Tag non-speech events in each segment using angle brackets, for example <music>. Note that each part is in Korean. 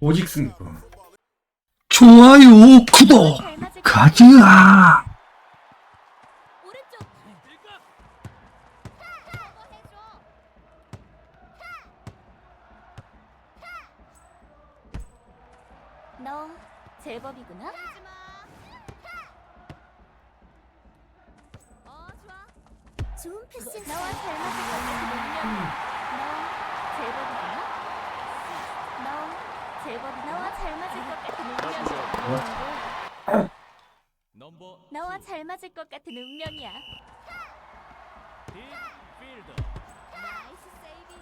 오직 승리군. 좋아요, 구독. 오른쪽 너 제법이구나 너와 잘 맞을 것 같은 운명이야 딥필더 나이스 세이빙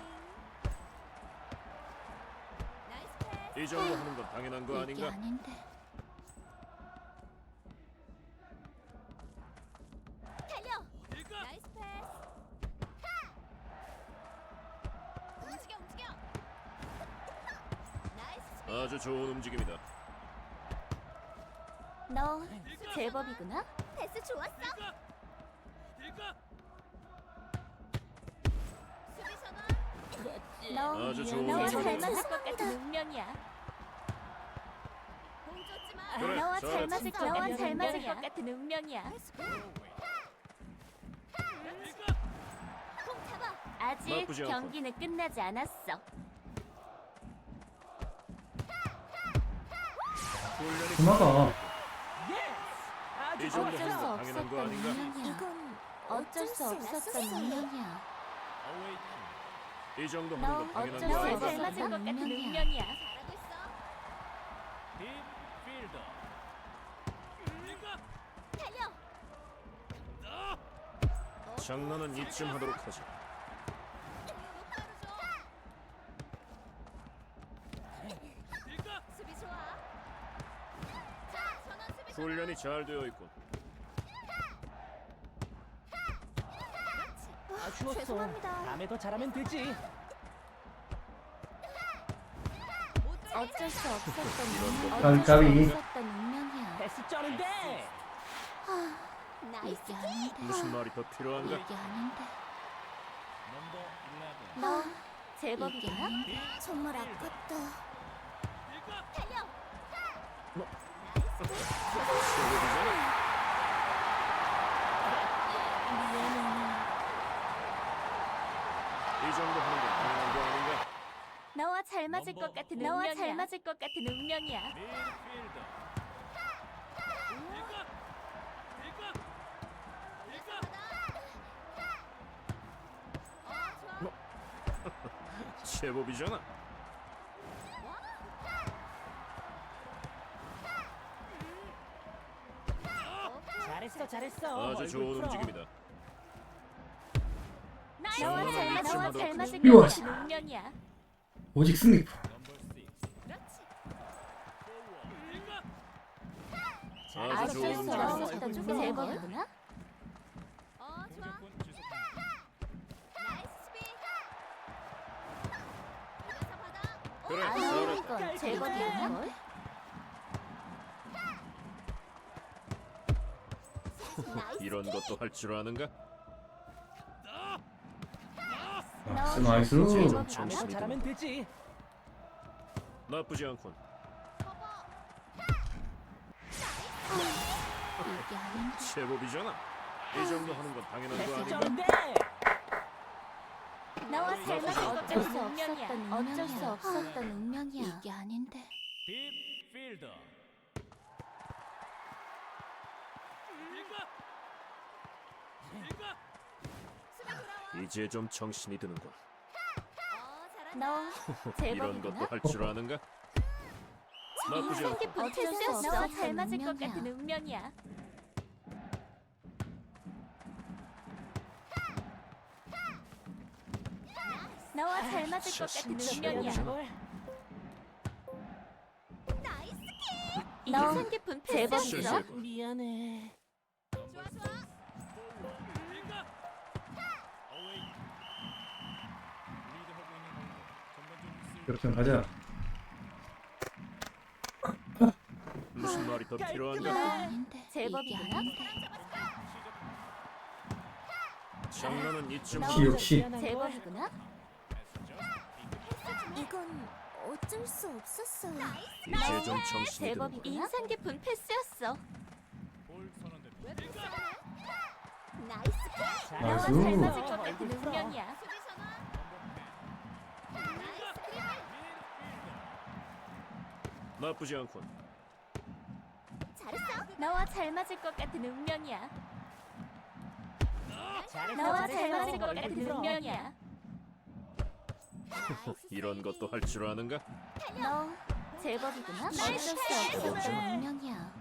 나이스 패스 이 정도 하는 건 당연한 거 이게 아닌가? 아닌데. 달려. 나이스 패스. 움직여 움직여. 나이스. 아주 좋은 움직임이다. 너 제법이구나. 패스 좋았어. 수비. 너 아주 좋은 너와. 잘 맞을 것 같은 운명이야. 그래, 너와 잘 잘했어. 맞을 것 너와 잘 맞을 것 같은 운명이야. 아직 나쁘지 않고. 경기는 끝나지 않았어. 이 어쩔 정도 수 없었던 당연한 거 아닌가? 운명이야. 어쩔 수 없었던 운명이야. 이 정도 너 하는 건 당연한 어쩔 거수 아닌가? 것 같은 운명이야. 딥필더 달려. 장난은 이쯤 하도록 하지. 수비 좋아. 자, 전원 수비 훈련이 잘 되어 있군. 아쉬웠어 죄송합니다. 다음에 더 잘하면 되지 어쩔 수 없었던 운명. 어쩔 수 까비. 없었던 운명이야. 패스 쩌는데 이게 아닌데. 무슨 말이 더 필요한가? 이게 아닌데. 넘버 11너 제법이구나. 정말 아깝다. 달려. 이 정도 하는 건 당연한 거 아닌가? 너와 잘 맞을 것 같은 너와 잘 맞을 것 같은 운명이야. midfielder <laughs> 제법이잖아. 잘했어 잘했어 아주 좋은. 움직임이다. 너와 잘 이쯤 잘 하도록 맞을 하지. 것 같은 운명이야. 오직 승리군. 아주 좋은 수 움직임. 제법이구나. 공격권 지속합니다. 그래, 아, 잘했다. 이건 제법이구나. 것도 할 줄 아는가? 나이스, 나이스. 더 정신이 잘하면 되지 나쁘지 않군. 이게. 제법이잖아. 이 정도 하는 건 당연한 거 아닌가? 너와 잘것 어쩔 수 운명이야. 없었던 어쩔 수 운명이야. 없었던 운명이야. 이게 아닌데. 딥 필더 이제 좀 정신이 드는군. 너 이런 것도 제법이구나. 할 줄 아는가? 나쁘지 않군. 깊은 어쩔 수 패스 너와 잘 맞을 것 운명이야. 같은 운명이야. 너와 잘 맞을 것 같은 운명이야. 너 패스 실실. 미안해 그렇게 가자. 무슨 말이 더 필요한가? 아닌데. 제법이구나. 장난은 이쯤 너 역시, 역시. 제법이구나. 이건 어쩔 수 없었어요. 이제 좀 정신이 드는 제법 인상 깊은 패스였어. 나이스 나이스. 패스. 너와 잘 맞을 것 같은 운명이야. 수비 전환. 나이스 드리블. 나쁘지 않군. 잘했어. 너와 잘 맞을 것 같은 운명이야. 잘했어, 너와 잘 잘했어. 맞을 것 같은 들어. 운명이야. <laughs> 이런 것도 할 줄 아는가? 너 제법이구나. 어쩔 나이스 수. 없어. 운명이야.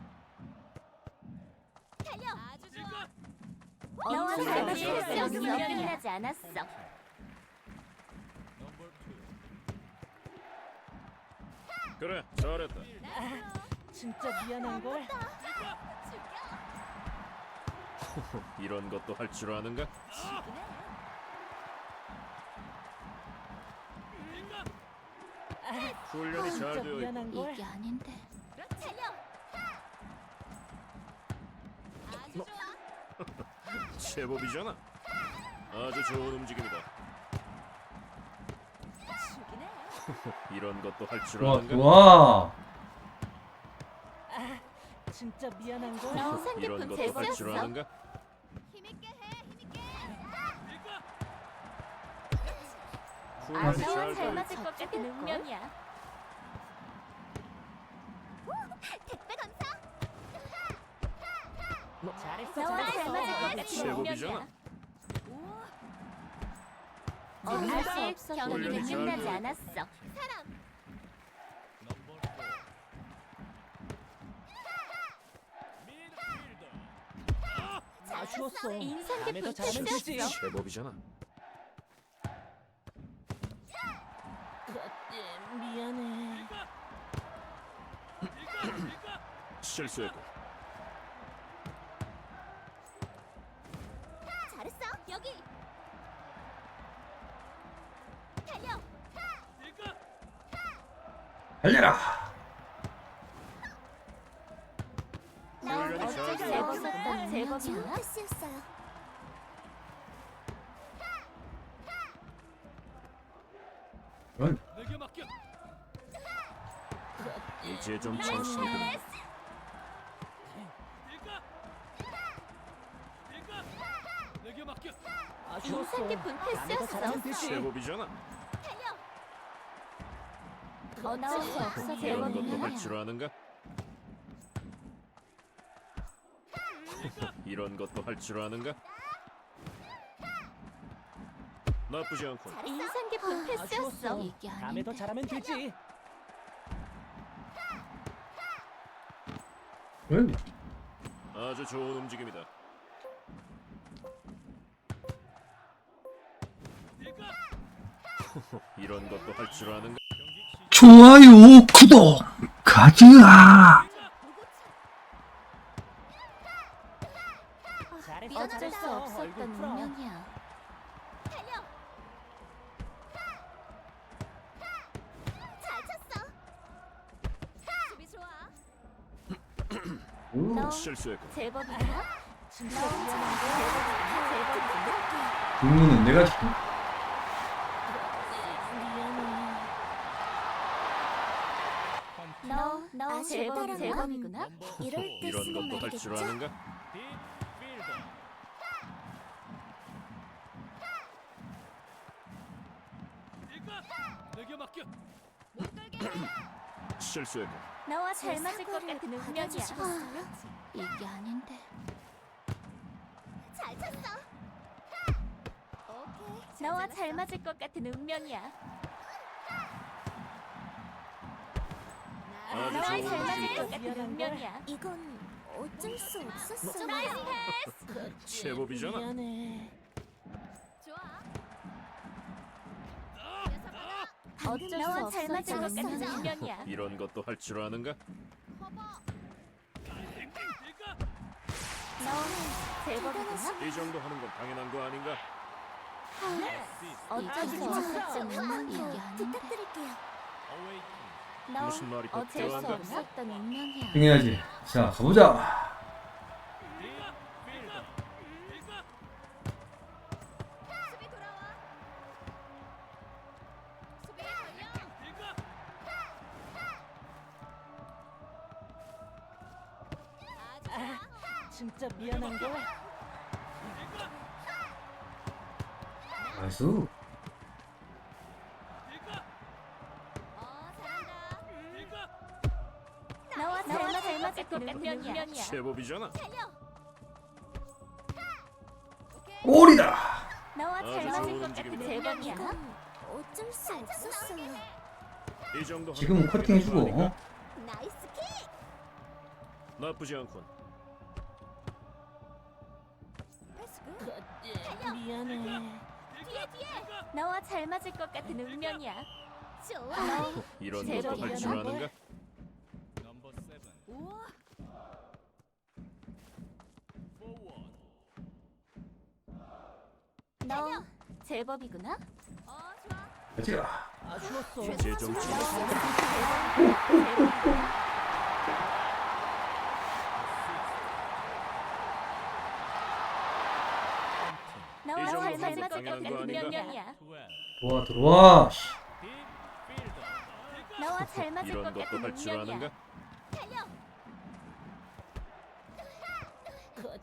달려. 아주 좋아. 너와 잘 맞을. 것 같은 운명이. 끝나지 않았어. 넘버 투. 그래, 잘했다. 진짜 미안한 걸. <laughs> 이런 것도 할 줄 아는가? 훈련이 잘 진짜 되어 있고 미안한 걸. 이게 아닌데. 좋아. <laughs> 제법이잖아. 아주 좋은 움직임이다. 이런 것도 할 줄 좋아 아는가? 좋아 진짜 미안한 걸. 이런 깊은 것도 할줄 패스였어. 아는가? 힘있게 해. 힘있게. 훈련이 너와 잘잘 되어 맞을 것 같은 운명이야. 택배 감사. 잘했어, 너와 잘. 맞을 것 같은. 운명이야. 아직 경기는 훈련이 잘 끝나지 돼. 않았어. 아쉬웠어. 인상 다음에 더 깊은 잘하면 되지. 패스였어. 제법이잖아. 그때 미안해. 실수했고 달려라. 맡겨. 이제 좀 정신이 맡겨. 인상 깊은 패스였어. 제법이잖아. 어쩔 수 없어 <laughs> 이런 것도. 할 줄 아는가? 이런 것도 할 줄 아는가? 나쁘지 않군. 인상 깊은 패스였어. 이게 다음에 더 아닌데. 잘하면 되지. 런 아주 좋은 움직임이다. <laughs> 이런 것도 할 줄 아는가? 좋아요 구독 수. 없었던. 운명이야. 너 실수했고. 진짜. 제법이구나. 주문은 내가 지금 미안해. 너, 라마. 제법이구나. 넘버 이럴 때 이런 쓰는 것도 할 줄 말이겠죠? 아는가? 내게 맡겨. 실수했고 너와 잘제 맞을 것 같은 운명이야. 받아주시겠어요? 이게 아닌데. 잘 쳤어. 오케이. 너와 잘 맞을 것 같은 운명이야. 아주 너와 좋은 잘 맞을 움직임이다. 것 같은 미안한 운명이야. 이건 어쩔 수 없었어. 나이스 제법이잖아. 미안해. 좋아. 어쩔 수 없어. 잘 맞을 것 같은 운명이야. 이런 것도 할 줄 아는가? 너 제법이구나. 이 정도 하는 건 당연한 거 아닌가? 어쩔 수 아닌데. 부탁드릴게요. 무슨 말이 수 필요한가? 없었던 운명이야. 행해야지 자 가보자 제법이잖아. 골이다. 아주 잘 맞을 좋은 것 같은 움직임이다. 운명이야. 이건 어쩔 수 없었어요 이 정도 지금은 하면 커팅 해주고. 거 아닌가? 나이스 킥 나쁘지 않군. 굿 미안해. 뒤에 뒤에 나와 잘 맞을 것 같은 운명이야. 좋아 이런 제법 것도 할줄 미안한 아는가? 너 제법이구나. 어 좋아 가자. 이제 좀너 치- 제법이구나. 이 나와 정도 잘 맞을 것 당연한 같은 아닌가? 운명이야. 트웰 들어와. 씨. 나와 잘 맞을 이런 것 같은 할 줄 아는가? 운명이야.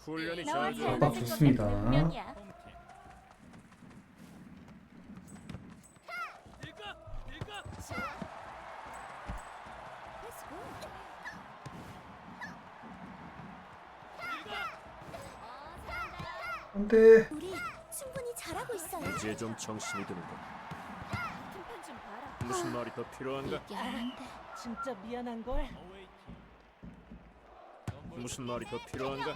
훈련이 나와 잘 아, 맞을 것 좋습니다. 같은 운명이야. 홈팀 딜까 딜까 패스 굿 어 잘한다 안돼. 우리 충분히 잘하고 있어요 이제 좀 정신이 드는군. 팀편 좀 봐라 무슨 말이 더 필요한가? 진짜 미안한 걸. 무슨 말이 더 필요한가?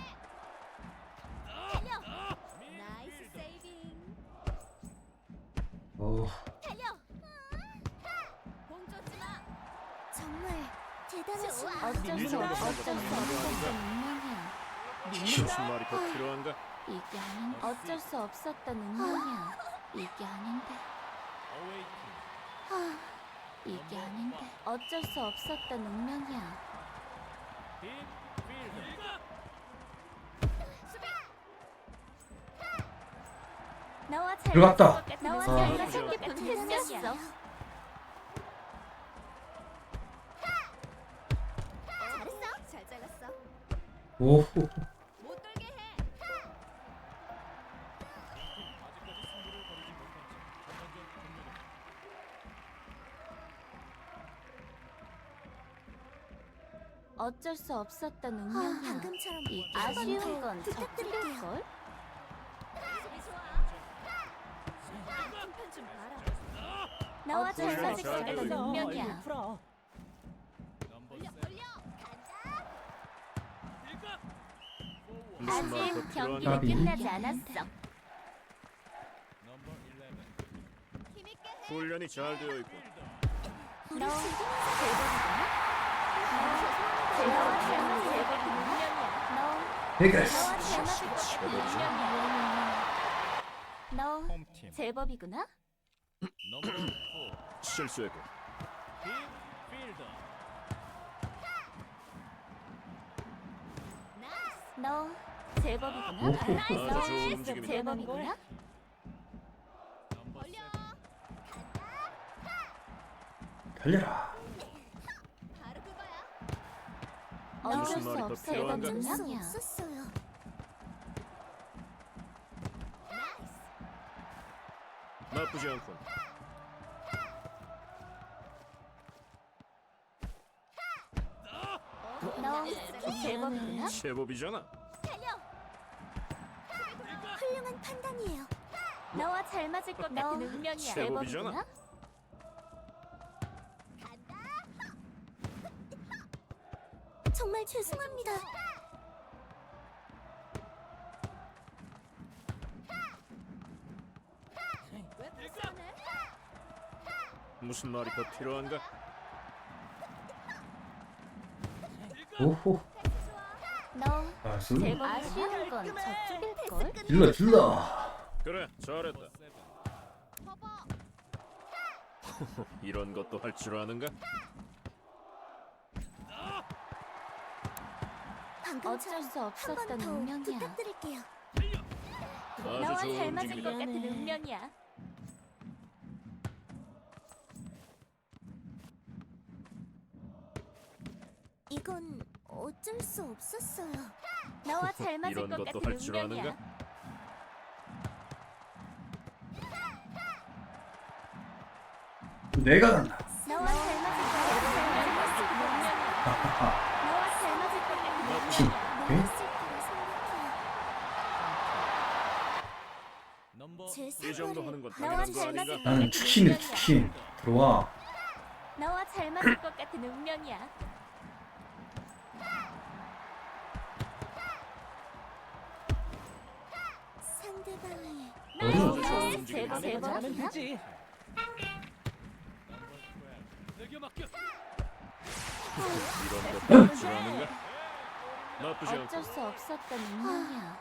대단하시네 어쩔 수 민망하다. 없어. 어쩔 수 없었던 운명이야. 무슨 말이 더 필요한가? 이게 아닌데. 어쩔 수 없었던 운명이야. 이게 아닌데. 이게 아닌데. 어쩔 수 없었던 운명이야. 나와 잘 들어갔다. 나와 아. 잘 운명이야. 잘했어 오. 어쩔 수 없었던 운명이야. 방금처럼 이게 한번 아쉬운 더건 부탁드릴게요. 걸. 봐라 나와 잘 어쩔 맞을 수것 없어. 운명이야. 풀어. 아직? 경기는 나비. 끝나지 않았어. 넘버 11 힘있게 해 훈련이 잘 되어 있고 너 제법이구나. 제법 잘 맞을 것 같은 운명이야. 너 베가스. 너와 잘 맞을 것 같은 운명이야. 너 홈팀 제법이구나. 넘버 4 실수했고 필더 너 제법이구나. 아주 좋은 너 움직임이다. 제법이구나. 넘버 올려 7 달려라. 바로 그거야 어쩔 무슨 수 말이 더 없었던 필요한가? 운명이야. 없었어요 나이스 나쁘지 않군. 너 제법이구나. 제법이잖아. 판단이에요 너와 잘 맞을 것 같은 운명이야. 제법이잖아. 제법이구나. 정말 죄송합니다? 무슨 말이 더 필요한가? 오호. 너 나이스. 제법 아쉬운 건 저쪽일 걸. 질러 질러. 그래, 잘했다. <laughs> 이런 것도 할 줄 아는가? 어쩔 수 없었던 한번더 운명이야. 부탁드릴게요 너와 아주 잘 좋은 맞을 것 움직임이다. 같은 미안해. 운명이야. 이건 어쩔 수 없었어요. 너와 잘 맞을 이런 것 것도 같은 할줄 운명이야. 내가 간다. 너와 잘 맞을 것 같은 운명이야. 너와 잘 맞을 것 같은 운명이야. 넘버 제 이 정도 하는 건 너와 당연한 거 잘 아닌가? 맞을 것 나는 같은 운명이야. 축신. 들어와. 너와 잘 맞을 것 같은 운명이야. 어, 제법 자네가 제법 잘하면 되지. 넘버 12 내게 맡겨 이런 것도 아는가? 나쁘지 않고 어쩔 수 없었던 운명이야.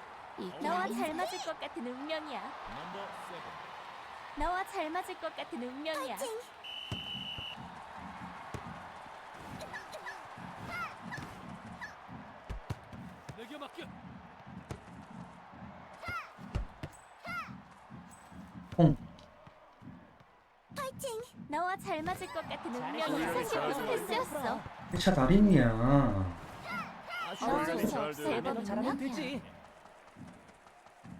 너와 잘 맞을 것 같은 운명이야. 넘버 7 너와 잘 맞을 것 같은 운명이야. 내게 맡겨 콩. 파이팅! 너와 잘 맞을 것 같은. 잘했어. 생각보다 패스였어. 회차 달인이야. 잘수 자네가 잘하면 운명이야. 되지.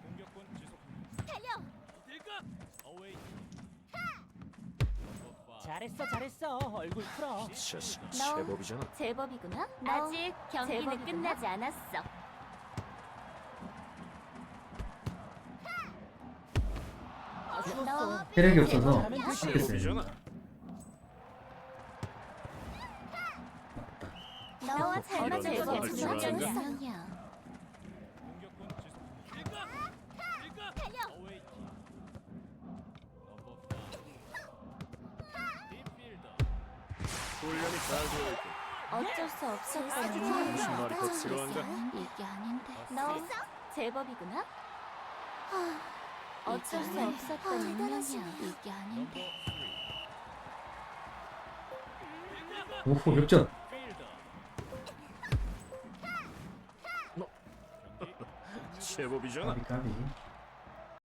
공격권 지속합니다 달려. 어딜까 어웨이 넘버 5 잘했어 잘했어. 얼굴 풀어. 너- 제법이잖아. 제법이구나. 아직 경기는 끝나지 않았어. 아쉬웠어. 체력이 없어서. 제법이잖아. 너와 잘 이런 아는가? 운명이야. 공격권 넘버 5 딥필더 훈련이 잘 되어 있고 어쩔 수 없었던 제 운명이야. 무슨 말이 더 필요한가? 이게 아닌데. 너 제법이구나. 어쩔 수 아, 없었던 운명이야. 이게 아닌데. 넘버 3 오호 역전. 필더 제법이잖아. 까비 까비.